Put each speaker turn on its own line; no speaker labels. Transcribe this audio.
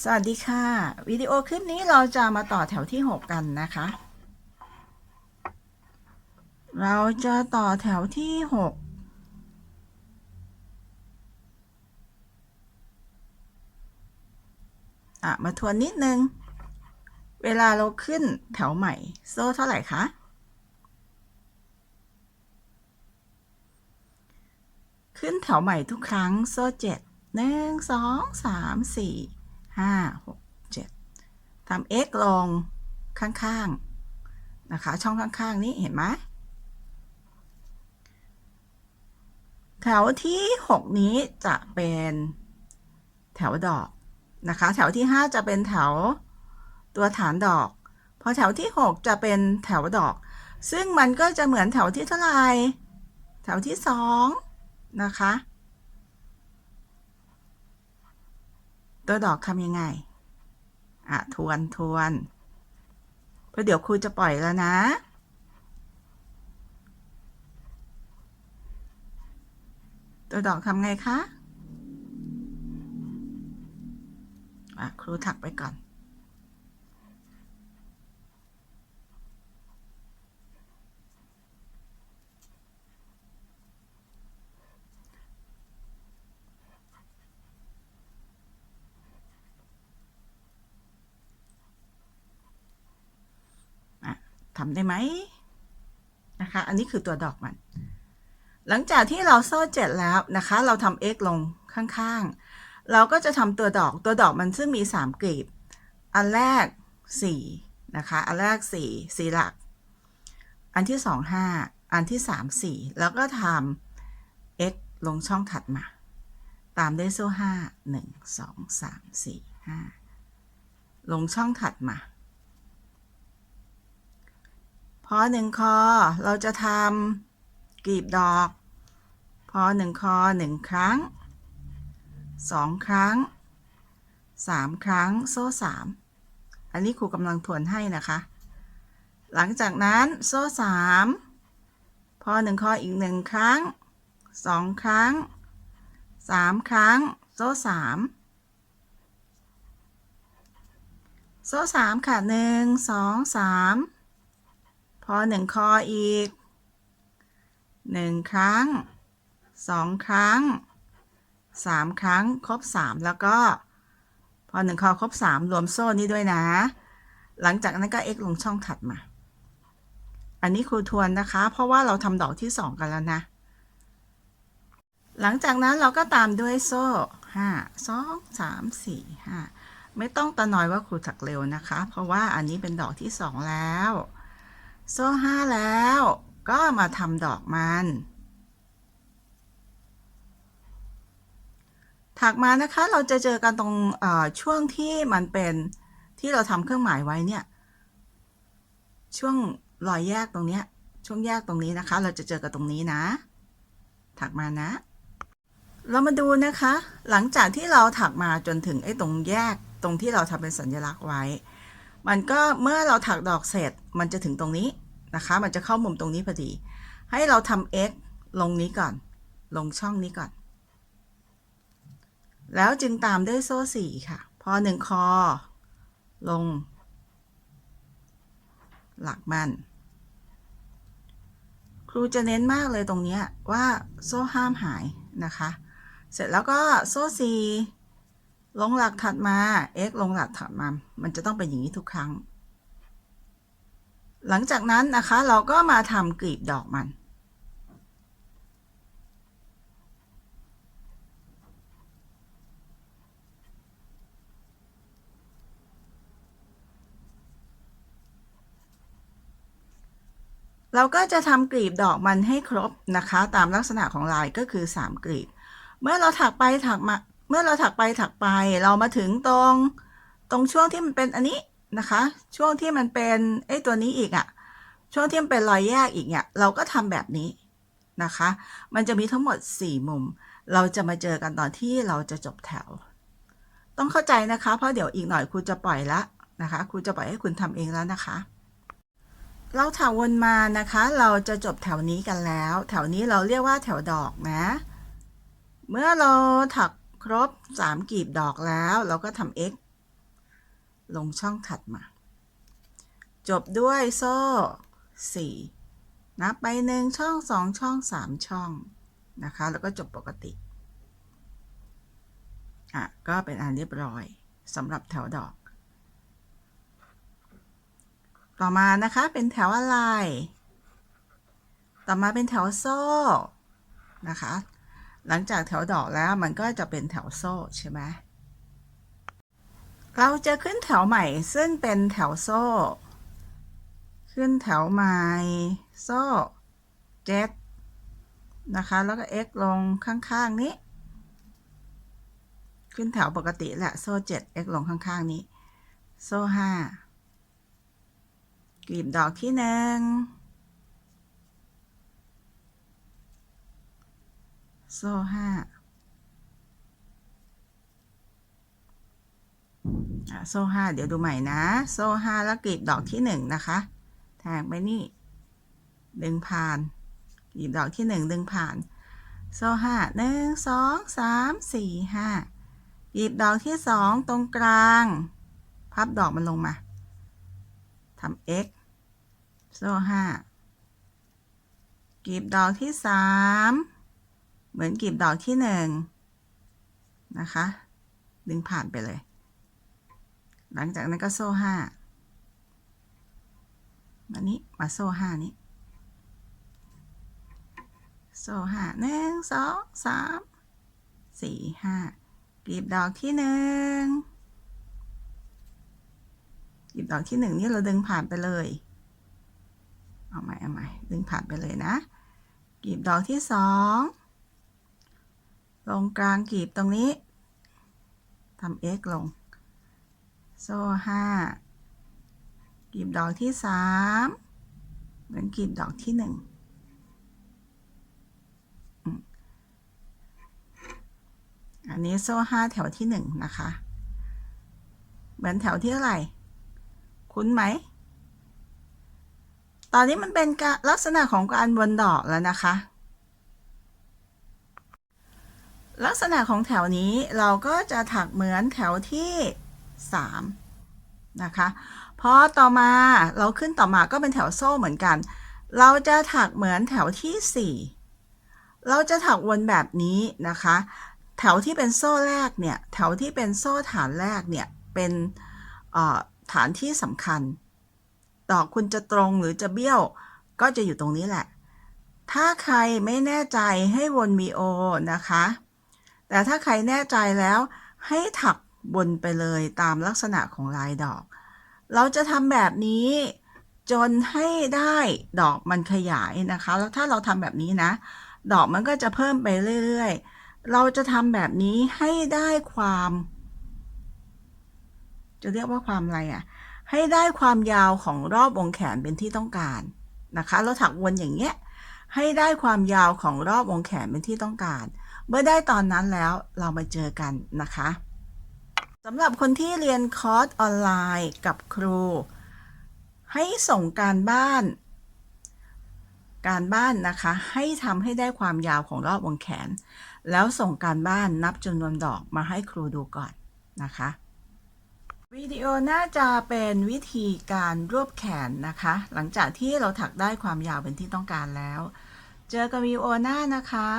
สวัสดีค่ะ วิดีโอคลิปนี้เราจะมาต่อแถวที่ 6 กันนะคะ เราจะต่อแถวที่ 6 อะ มาทวนนิดนึง เวลาเราขึ้นแถวใหม่ โซ่เท่าไหร่คะขึ้นแถวใหม่ทุกครั้ง โซ่เจ็ดหนึ่งสองสามสี่ ห้าหกเจ็ดทำ x ลงข้างๆนะคะ ช่องข้างๆนี้เห็นไหมแถวที่ 6 นี้จะเป็นแถวดอกนะคะ แถวที่ 5 จะเป็นแถวตัวฐานดอก พอแถวที่ 6 จะเป็นแถวดอก ซึ่งมันก็จะเหมือนแถวที่เท่าไหร่แถวที่ 2 นะคะ ตัวดอกทำยังไง อะ ทวนทวนเพราะเดี๋ยวครูจะปล่อยแล้วนะ ตัวดอกทำไงคะ อะ ครูถักไปก่อน ทำได้ไหมนะคะ อันนี้คือตัวดอกมัน หลังจากที่เราโซ่เจ็ดแล้วนะคะ เราทำ x ลงข้างๆ เราก็จะทำตัวดอก ตัวดอกมันซึ่งมี 3กลีบ อันแรก 4 นะคะ อันแรก 4 4 หลัก อันที่ 2 5 อันที่ 3 4 แล้วก็ทำ x ลงช่องถัดมา ตามด้วยโซ่5 1 2 3 4 5 ลงช่องถัดมา พ อหนึ่งคอ เราจะทำกลีบดอก พอหนึ่งคอหนึ่งครั้งสองครั้งสามครั้งโซ่สามอันนี้ครูกำลังทวนให้นะคะ หลังจากนั้นโซ่สามพอหนึ่งคออีกหนึ่งครั้งสองครั้งสามครั้งโซ่สามโซ่สามค่ะหนึ่งสองสาม อหนึ่งคออีกหนึ่งครั้งสองครั้งสามครั้งครบสามแล้วก็พอหนึ่งคอครบสามรวมโซ่นี้ด้วยนะ หลังจากนั้นก็ x ลงช่องถัดมา อันนี้ครูทวนนะคะ เพราะว่าเราทำดอกที่สองกันแล้วนะ หลังจากนั้นเราก็ตามด้วยโซ่ห้าสองสามสี่ห้าไม่ต้องตะนอยว่าครูถักเร็วนะคะ เพราะว่าอันนี้เป็นดอกที่สองแล้ว โซ่ห้าแล้ว ก็มาทำดอกมัน ถักมานะคะเราจะเจอกันตรงช่วงที่มันเป็นที่เราทำเครื่องหมายไว้เนี่ย ช่วงรอยแยกตรงเนี้ย ช่วงแยกตรงนี้นะคะ เราจะเจอกันตรงนี้นะ ถักมานะ เรามาดูนะคะ หลังจากที่เราถักมาจนถึงไอ้ตรงแยกตรงที่เราทำเป็นสัญลักษณ์ไว้ มันก็เมื่อเราถักดอกเสร็จมันจะถึงตรงนี้นะคะ มันจะเข้ามุมตรงนี้พอดี ให้เราทำ x ลงนี้ก่อน ลงช่องนี้ก่อน แล้วจึงตามด้วยโซ่สี่ค่ะ พอหนึ่งคอ ลง หลักมัน ครูจะเน้นมากเลยตรงนี้ว่าโซ่ห้ามหายนะคะ เสร็จแล้วก็โซ่สี่ ลงหลักถัดมา x ลงหลักถัดมา มันจะต้องเป็นอย่างนี้ทุกครั้ง หลังจากนั้นนะคะเราก็มาทำกลีบดอกมัน เราก็จะทำกลีบดอกมันให้ครบนะคะ ตามลักษณะของลายก็คือ 3 กลีบ เมื่อเราถักไปถักมา มื่อเราถักไปถักไปเรามาถึงตรงตรงช่วงที่มันเป็นอันนี้นะคะ ช่วงที่มันเป็นไอ้ตัวนี้อีกอะ่ะ ช่วงที่มันเป็นรอยแยกอีกเนี่ยเราก็ทำแบบนี้นะคะ มันจะมีทั้งหมด 4 มุม เราจะมาเจอกันตอนที่เราจะจบแถว ต้องเข้าใจนะคะ เพราะเดี๋ยวอีกหน่อยครูจะปล่อยละนะคะครูจะปล่อยให้คุณทำเองแล้วนะคะ เราถักวนมานะคะ เราจะจบแถวนี้กันแล้ว แถวนี้เราเรียกว่าแถวดอกนะ เมื่อเราถัก ครบ 3กลีบดอกแล้ว เราก็ทำ x ลงช่องถัดมา จบด้วยโซ่สี่นับไปหนึ่งช่องสองช่องสามช่อง นะคะ แล้วก็จบปกติ อะ ก็เป็นอันเรียบร้อยสำหรับแถวดอก ต่อมานะคะเป็นแถวอะไร ต่อมาเป็นแถวโซ่นะคะ หลังจากแถวดอกแล้วมันก็จะเป็นแถวโซ่ใช่ไหมเราจะขึ้นแถวใหม่ซึ่งเป็นแถวโซ่ ขึ้นแถวใหม่ โซ่เจ็ดนะคะ แล้วก็ x ลงข้างๆนี้ ขึ้นแถวปกติแหละ โซ่เจ็ด x ลงข้างๆนี้ โซ่ห้ากลีบดอกที่หนึ่ง โซ่ห้าโซ่ห้าเดี๋ยวดูใหม่นะ โซ่ห้าแล้วกลีบดอกที่หนึ่งนะคะแทงไปนี่ ดึงผ่านกลีบดอกที่หนึ่งดึงผ่าน โซ่ห้าหนึ่งสองสามสี่ห้ากลีบดอกที่สองตรงกลาง พับดอกมันลงมาทำ x โซ่ห้ากลีบดอกที่สาม เหมือนกลีบดอกที่หนึ่งนะคะ ดึงผ่านไปเลย หลังจากนั้นก็โซ่ห้ามานี้มาโซ่ห้านี้โซ่ห้าหนึ่งสองสามสี่ห้ากลีบดอกที่หนึ่งกลีบดอกที่หนึ่งนี่เราดึงผ่านไปเลย เอาใหม่เอาใหม่ดึงผ่านไปเลยนะกลีบดอกที่สอง ลงกลางกลีบตรงนี้ทำ x ลง โซ่ห้ากลีบดอกที่สามเหมือนกลีบดอกที่หนึ่งอันนี้โซ่ห้าแถวที่หนึ่งนะคะ เหมือนแถวที่เท่าไหร่ คุ้นไหม ตอนนี้มันเป็นลักษณะของการวนดอกแล้วนะคะ ลักษณะของแถวนี้เราก็จะถักเหมือนแถวที่ 3 นะคะพอต่อมาเราขึ้นต่อมาก็เป็นแถวโซ่เหมือนกัน เราจะถักเหมือนแถวที่ 4 เราจะถักวนแบบนี้นะคะ แถวที่เป็นโซ่แรกเนี่ย แถวที่เป็นโซ่ฐานแรกเนี่ย เป็นฐานที่สำคัญ ดอกคุณจะตรงหรือจะเบี้ยวก็จะอยู่ตรงนี้แหละ ถ้าใครไม่แน่ใจให้วน VO นะคะ แต่ถ้าใครแน่ใจแล้วให้ถักบนไปเลยตามลักษณะของลายดอก เราจะทำแบบนี้จนให้ได้ดอกมันขยายนะคะ แล้วถ้าเราทำแบบนี้นะ ดอกมันก็จะเพิ่มไปเรื่อยๆ เราจะทำแบบนี้ให้ได้ความ จะเรียกว่าความอะไรอะ่ะ ให้ได้ความยาวของรอบวงแขนเป็นที่ต้องการนะคะ เราถักวนอย่างเงี้ย ให้ได้ความยาวของรอบวงแขนเป็นที่ต้องการ เมื่อได้ตอนนั้นแล้วเรามาเจอกันนะคะสำหรับคนที่เรียนคอร์สออนไลน์กับครู ให้ส่งการบ้าน การบ้านนะคะ ให้ทำให้ได้ความยาวของรอบวงแขน แล้วส่งการบ้านนับจำนวนดอกมาให้ครูดูก่อนนะคะวิดีโอน่าจะเป็นวิธีการรวบแขนนะคะ หลังจากที่เราถักได้ความยาวเป็นที่ต้องการแล้ว เจอกันวิดีโอหน้านะคะ